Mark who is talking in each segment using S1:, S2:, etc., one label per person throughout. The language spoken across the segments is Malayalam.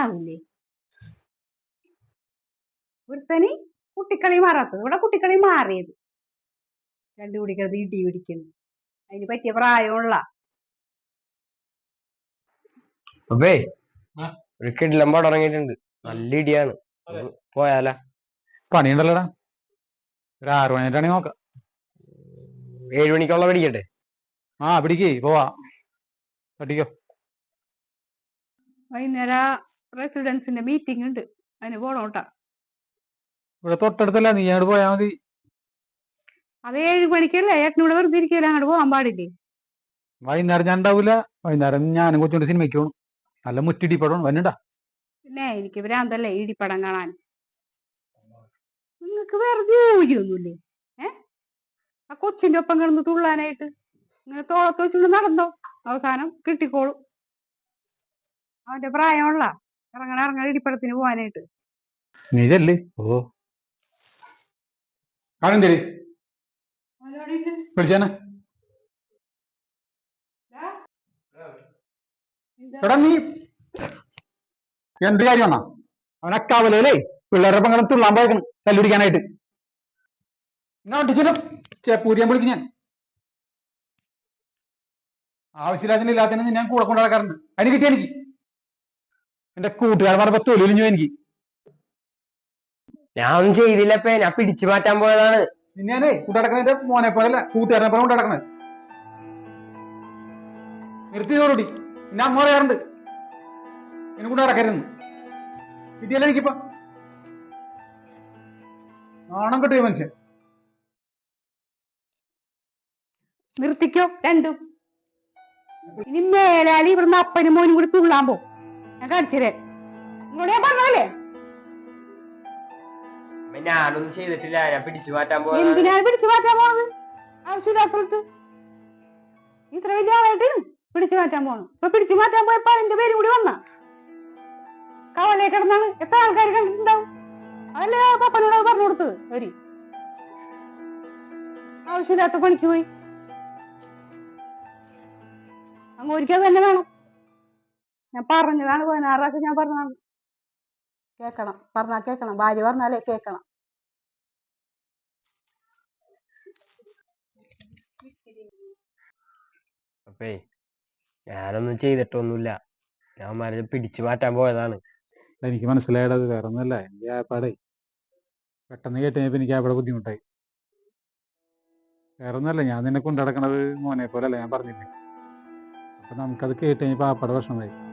S1: ആവില്ലേ ഒരുത്തന് കുട്ടിക്കളി മാറാത്തത്. ഇവിടെ കുട്ടിക്കളി മാറിയത്. രണ്ടു കുടിക്കണത് ഇടി പിടിക്കുന്നു. അതിന് പറ്റിയ പ്രായമുള്ള.
S2: അപ്പേ. ഒരു കിടിലം പടം ഇറങ്ങിയിട്ടുണ്ട്. നല്ല ഇടിയാണ്. പോയാലാ.
S3: പണിയുണ്ടല്ലോടാ? ഒരു ആറു മണിയായിട്ടാണെങ്കിൽ നോക്കാം.
S2: ഏഴു മണിക്കുള്ള പിടിക്കട്ടെ
S3: ആ പിടിക്കേ. പോവാ. തട്ടിക്കോ.
S1: വൈകുന്നേരം റെസിഡൻസിന്റെ മീറ്റിംഗ് ഉണ്ട്. അതിന് പോണോട്ടാ
S3: ഇവിടെ തൊട്ടടുത്തല്ല? നീ അങ്ങോട്ട് പോയാ മതി.
S1: അത് ഏഴ് മണിക്കല്ലേ? ഏട്ടനൂടെ വെറുതെ ഇരിക്കല്ലേ? അങ്ങോട്ട് പോകാൻ പാടില്ലേ?
S3: വൈകുന്നേരം ഞാൻ ഉണ്ടാവില്ല വൈകുന്നേരം ഞാനും കൊച്ചുകൊണ്ട് സിനിമയ്ക്ക് പോകണം നല്ല മുറ്റിടി പടം വന്നിട്ടാ
S1: പിന്നെ എനിക്ക് ഭ്രാന്തല്ലേ ഇടിപ്പടം കാണാൻ? നിങ്ങൾക്ക് വെറുതെ ജോലിയൊന്നുമില്ലേ ഏ? ആ കൊച്ചിന്റെ ഒപ്പം കിടന്ന് തുള്ളാനായിട്ട് ഇങ്ങനെ തോളത്ത് വെച്ചുകൊണ്ട് നടന്നോ? അവസാനം കിട്ടിക്കോളും. അവന്റെ പ്രായമുള്ള. ഇറങ്ങണ ഇറങ്ങണ ഇടിപ്പടത്തിന് പോവാനായിട്ട്.
S3: നീതല്ലേ? ഓ. ശരി വിളിച്ചാനെ. എടാ നീ പിള്ളേരുടെ കിടന്ന് തുള്ളാൻ പോയേക്കണം കല്ലുപിടിക്കാനായിട്ട് ഇങ്ങനെ ഒട്ടിച്ചിട്ടും ചേപ്പൂരിയാൻ വിളിക്കും ഞാൻ. ആവശ്യമില്ലാത്തതിന് ഇല്ലാത്തതിന് ഞാൻ കൂടെ കൊണ്ടു നടക്കാറുണ്ട് അതിന് കിട്ടിയ എനിക്ക്. എന്റെ കൂട്ടുകാരൻ പറഞ്ഞപ്പോ തൊലിഞ്ഞു എനിക്ക്.
S2: ഞാൻ ഒന്നും ചെയ്തില്ലപ്പേ ഞാൻ പിടിച്ചു മാറ്റാൻ പോയതാണ്.
S3: നിന്നെ കൂട്ടടക്കണതിന്റെ മോനെ പോലല്ല കൂട്ടുകാരനെ പോലെ കൊണ്ടടക്കണത് നിർത്തി ചോറുടി എന്നെ അമ്മ പറയാറുണ്ട്. എന്നെ കൂടെ നടക്കരുതെന്ന്. കിട്ടിയല്ലോ എനിക്കിപ്പോ? നാണം കിട്ടിയ മനുഷ്യൻ.
S1: നിർത്തിക്കോ രണ്ടും. ഇനി മേലാലി ഇവിടുന്ന് അപ്പനും മോനും കൂടി തുള്ളാൻ പോ ഞാൻ കാണിച്ചതേ നിങ്ങളോട് ഞാൻ പറഞ്ഞതല്ലേ?
S2: അമ്മേ, ഞാനൊന്നും ചെയ്തിട്ടില്ല. ഞാൻ പിടിച്ചു മാറ്റാൻ
S1: എന്തിനാണ് പിടിച്ചു മാറ്റാൻ പോണത്? ആവശ്യമില്ലാത്തടത്ത് ഇത്ര വലിയ ആളായിട്ടാണ് പിടിച്ചു മാറ്റാൻ പോണത് ഇപ്പൊ പിടിച്ചു മാറ്റാൻ പോയപ്പോ അതിന്റെ പേരും കൂടി വന്ന. കവലേ കിടന്നാണ് എത്ര ആൾക്കാർ കണ്ടിട്ടുണ്ടാവും? അതല്ലേ പപ്പനോട് അത് പറഞ്ഞു കൊടുത്തത്? ഒരു ആവശ്യമില്ലാത്ത പണിക്ക് പോയി. അങ്ങ് ഒരിക്കൽ തന്നെ വേണം. ഞാൻ പറഞ്ഞതാണ് പതിനാറ് പ്രാവശ്യം ഞാൻ പറഞ്ഞതാണ് കേക്കണം. പറഞ്ഞാ കേക്കണം. ഭാര്യ പറഞ്ഞാലേ കേക്കണം.
S2: അപ്പേ ഞാനൊന്നും ചെയ്തിട്ടൊന്നുമില്ല. ഞാൻ മരം പിടിച്ചു മാറ്റാൻ പോയതാണ്.
S3: എനിക്ക് മനസ്സിലായത് വേറെ ഒന്നുമല്ല എനിക്ക് ആ പാടേ പെട്ടെന്ന് കേട്ട് കഴിഞ്ഞപ്പോ എനിക്ക് അവിടെ ബുദ്ധിമുട്ടായി. വേറെ ഒന്നുമല്ല ഞാൻ നിന്നെ കൊണ്ടടക്കണത് മോനെ പോലെ അല്ല ഞാൻ പറഞ്ഞില്ലേ. അപ്പൊ നമുക്കത് കേട്ട് കഴിഞ്ഞപ്പോ ആപ്പാടെ പട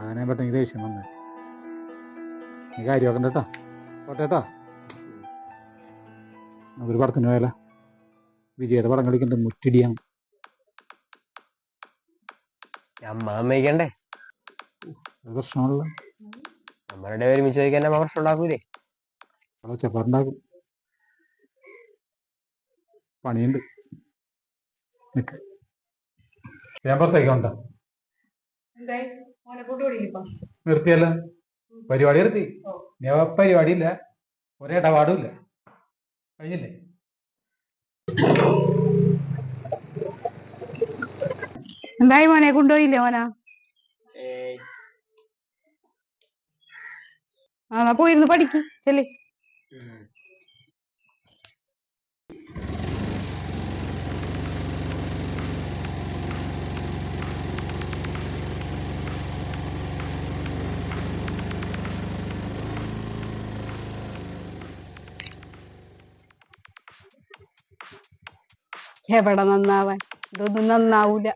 S3: അങ്ങനെ പെട്ടെന്ന് ദേഷ്യം വന്ന്. നീ കാര്യമാക്കണ്ട കേട്ടാ. കോട്ടേട്ടോ ഒരു പടത്തിന് പോയാല വിജയുടെ പടം കളിക്കണ്ട മുറ്റിടിയാണ്.
S2: അമ്മ സമ്മതിക്കണ്ടേ
S3: അത് പ്രശ്നമുള്ള
S2: നമ്മളുടെ ഒരുമിച്ച് ചോദിക്കാൻ അമ്മ പ്രശ്നം ഉണ്ടാക്കൂലേ?
S3: ചെപ്പാറുണ്ടാക്കും പണിയുണ്ട്. ഞാൻ പുറത്തേക്ക് കൊണ്ട
S1: എന്തായി? മോനെ കൂട്ടുപിടിക്കിപ്പം
S3: നിർത്തിയല്ല. പരിപാടി നിർത്തി. പരിപാടിയില്ല. ഒരേ ഇടപാടും ഇല്ല കഴിഞ്ഞില്ലേ?
S1: എന്തായി മോനെ? കൊണ്ടുപോയില്ലേ മോനാ? ആ പോയിരുന്നു പഠിക്ക്. ചെല്ലി. എവിടെ നന്നാവാൻ? ഇതൊന്നും നന്നാവൂല.